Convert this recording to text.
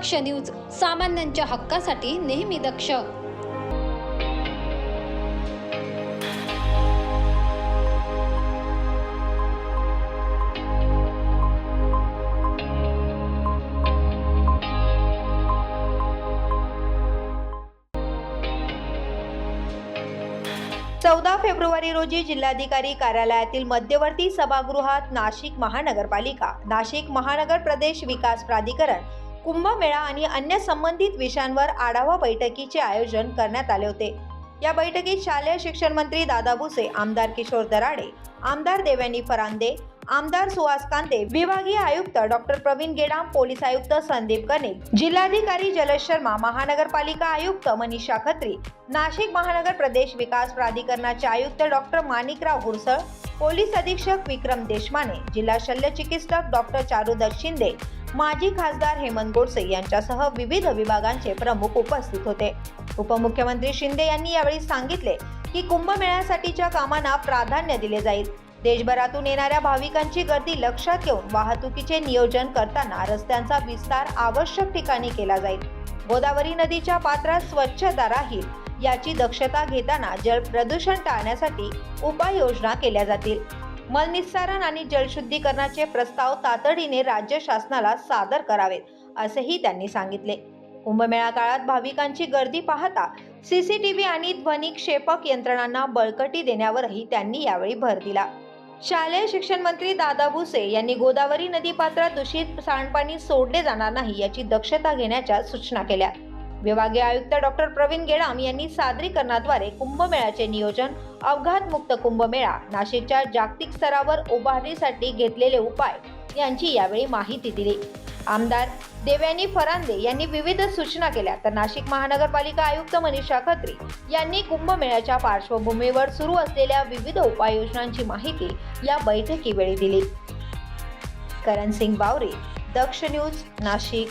दक्ष news सामान्यांच्या हक्कासाठी नेहमी दक्ष. चौदा फेब्रुवारी रोजी जिल्हाधिकारी कार्यालयातील मध्यवर्ती सभागृहात नाशिक महानगरपालिका नाशिक महानगर प्रदेश विकास प्राधिकरण कुंभमेळा आणि अन्य संबंधित विषयांवर आढावा बैठकीचे आयोजन करण्यात आले होते. या बैठकीत शालेय शिक्षण मंत्री दादा भुसे आमदार किशोर दराडे आमदार देवयानी फरांदे आमदार सुहास कांदे विभागीय आयुक्त डॉक्टर प्रवीण गेडाम पोलीस आयुक्त संदीप कने जिल्हाधिकारी जलज शर्मा महानगरपालिका आयुक्त मनीषा खत्री नाशिक महानगर प्रदेश विकास प्राधिकरणाचे आयुक्त डॉक्टर माणिकराव गुरसळ पोलीस अधीक्षक विक्रम देशमाने जिल्हा शल्य चिकित्सक डॉक्टर चारुदत्त शिंदे माजी खासदार हेमंत गोडसे यांच्यासह विविध विभागांचे प्रमुख उपस्थित होते. उपमुख्यमंत्री शिंदे यांनी यावेळी सांगितले की कुंभमेळ्यासाठीच्या कामांना प्राधान्य दिले जाईल. देशभरातून येणाऱ्या भाविकांची गर्दी लक्षात घेऊन वाहतुकीचे नियोजन करताना रस्त्यांचा विस्तार आवश्यक ठिकाणी केला जाईल. गोदावरी नदीच्या पात्रात स्वच्छता राहील याची दक्षता घेताना जल प्रदूषण टाळण्यासाठी उपाययोजना केल्या जातील. मलनिस्सारण आणि जलशुद्धीकरणाचे प्रस्ताव तातडीने राज्य शासनाला सादर करावेत असेही त्यांनी सांगितले. कुंभमेळा काळात भाविकांची गर्दी पाहता सीसीटीव्ही आणि ध्वनिक्षेपक यंत्रणांना बळकटी देण्यावरही त्यांनी यावेळी भर दिला. शालेय शिक्षण मंत्री दादा भुसे यांनी गोदावरी नदी पात्रात दूषित सांडपाणी सोडले जाणार नाही याची दक्षता घेण्याच्या सूचना केल्या. विभागीय आयुक्त डॉक्टर प्रवीण गेडाम यांनी सादरीकरणाद्वारे कुंभमेळ्याचे नियोजन अपघातमुक्त कुंभमेळा नाशिकच्या जागतिक स्तरावर उभारणीसाठी घेतलेले उपाय यांची यावेळी माहिती दिली. आमदार देवयानी फरांदे यांनी विविध सूचना केल्या तर नाशिक महानगरपालिका आयुक्त मनीषा खत्री यांनी कुंभमेळ्याच्या पार्श्वभूमीवर सुरू असलेल्या विविध उपाययोजनांची माहिती या बैठकीवेळी दिली. करण सिंग बावरे दक्ष न्यूज नाशिक.